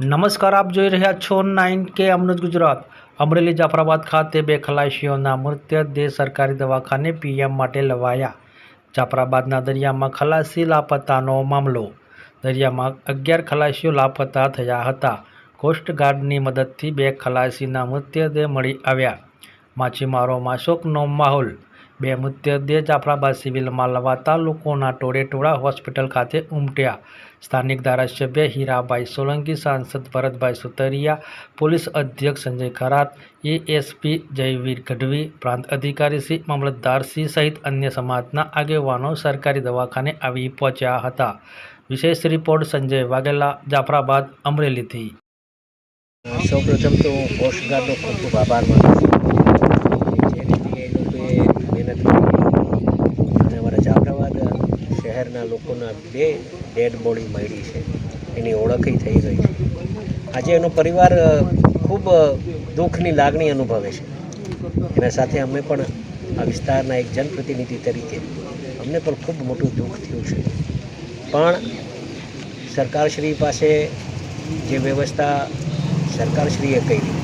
નમસ્કાર, આપ જોઈ રહ્યા છો નાઇન કે અમૃત ગુજરાત. અમરેલી જાફરાબાદ ખાતે બે ખલાસીઓના મૃતદેહ સરકારી દવાખાને પીએમ માટે લવાયા. જાફરાબાદના દરિયામાં ખલાસી લાપતાનો મામલો. દરિયામાં અગિયાર ખલાસીઓ લાપતા થયા હતા. કોસ્ટગાર્ડની મદદથી બે ખલાસીના મૃતદેહ મળી આવ્યા. માછીમારોમાં શોકનો માહોલ બે મૃતદેહ જાફરાબાદ સિવિલમાં લવાતા લોકોના ટોળે ટોળા હોસ્પિટલ ખાતે ઉમટ્યા. સ્થાનિક ધારાસભ્ય હીરાભાઈ સોલંકી, સાંસદ ભરતભાઈ સુતરિયા, પોલીસ અધ્યક્ષ સંજય ખરાત, એએસપી જયવીર ગઢવી, પ્રાંત અધિકારી શ્રી મામલતદાર સિંહ સહિત અન્ય સમાજના આગેવાનો સરકારી દવાખાને આવી પહોંચ્યા હતા. વિશેષ રિપોર્ટ સંજય વાઘેલા, જાફરાબાદ, અમરેલીથી. સૌ પ્રથમ તો હું કોસ્ટગાર્ડનો ખૂબ ખૂબ આભાર માનું છું જે રીતે એ લોકોએ મહેનત કરી અને અમારા જાફરાબાદ શહેરના લોકોના બે ડેડ બોડી મળી છે. એની ઓળખી થઈ ગઈ છે. આજે એનો પરિવાર ખૂબ દુઃખની લાગણી અનુભવે છે. એના સાથે અમે પણ આ વિસ્તારના એક જનપ્રતિનિધિ તરીકે અમને પણ ખૂબ મોટું દુઃખ થયું છે. પણ સરકારશ્રી પાસે જે વ્યવસ્થા સરકારશ્રીએ કરી,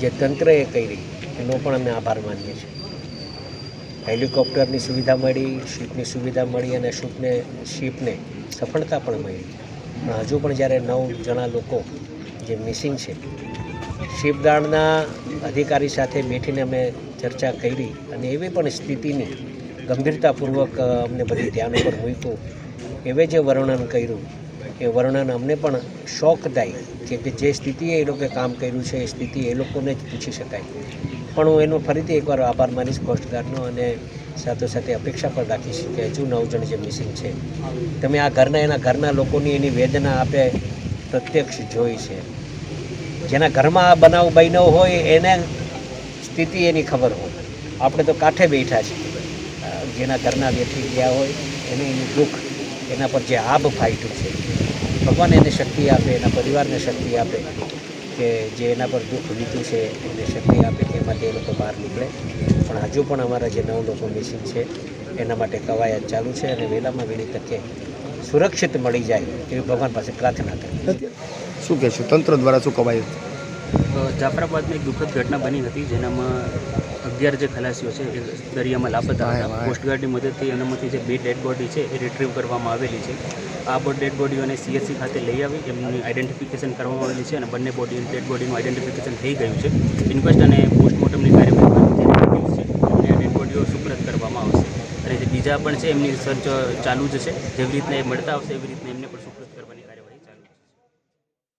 જે તંત્રએ કરી, એનો પણ અમે આભાર માનીએ છીએ. હેલિકોપ્ટરની સુવિધા મળી, શિપની સુવિધા મળી અને શિપને શિપને સફળતા પણ મળી. પણ હજુ પણ જ્યારે નવ જણા લોકો જે મિસિંગ છે શિપગાર્ડના અધિકારી સાથે બેઠીને અમે ચર્ચા કરી અને એવી પણ સ્થિતિની ગંભીરતાપૂર્વક અમને બધી ધ્યાન ઉપર મૂક્યું. એવે જે વર્ણન કર્યું, એ વર્ણન અમને પણ શોકદાયી કે કે જે સ્થિતિએ એ લોકોએ કામ કર્યું છે, એ સ્થિતિ એ લોકોને જ પૂછી શકાય. પણ હું એનો ફરીથી એકવાર આભાર માનીશ કોસ્ટગાર્ડનો અને સાથોસાથે અપેક્ષા પણ રાખીશ કે હજુ નવ જણ જે મિસિંગ છે, તમે આ ઘરના, એના ઘરના લોકોની એની વેદના આપે પ્રત્યક્ષ જોઈ છે. જેના ઘરમાં આ બનાવ બન્યો હોય એને સ્થિતિ એની ખબર હોય. આપણે તો કાંઠે બેઠા છીએ. જેના ઘરના બેઠી ગયા હોય એને એનું દુઃખ, એના પર જે આભ ફાટ્યું છે. ભગવાન એને શક્તિ આપે, એના પરિવારને શક્તિ આપે. કે જે એના પર દુઃખ વીત્યું છે એને શક્તિ આપે કે એમાંથી એ લોકો બહાર નીકળે. પણ હજુ પણ અમારા જે નવ લોકો મિસિંગ છે એના માટે કવાયત ચાલુ છે અને વહેલામાં વહેલી તકે સુરક્ષિત મળી જાય એવી ભગવાન પાસે પ્રાર્થના કરી. શું કહેશું? તંત્ર દ્વારા શું કવાયત? જાફરાબાદમાં એક દુઃખદ ઘટના બની હતી જેનામાં અગિયાર જે ખલાસીઓ છે એ દરિયામાં લાપતા હતા. કોસ્ટગાર્ડની મદદથી એનામાંથી જે બે ડેડ બોડી છે એ રિટ્રીવ કરવામાં આવેલી છે. આ બ ડેડ બોડીઓને સીએસસી ખાતે લઈ આવી. એમની આઈડેન્ટિફિકેશન કરવામાં આવેલી છે અને બંને બોડી ડેડ બોડીનું આઈડેન્ટિફિકેશન થઈ ગયું છે. ઇન્ક્વેસ્ટ અને પોસ્ટમોર્ટમની કાર્યવાહી છે. એમને ડેડ બોડીઓ સુપ્રત કરવામાં આવશે. અને જે બીજા પણ છે એમની સર્ચ ચાલુ જ છે. જેવી રીતના એ મળતા આવશે એવી રીતના એમને પણ સુપ્રત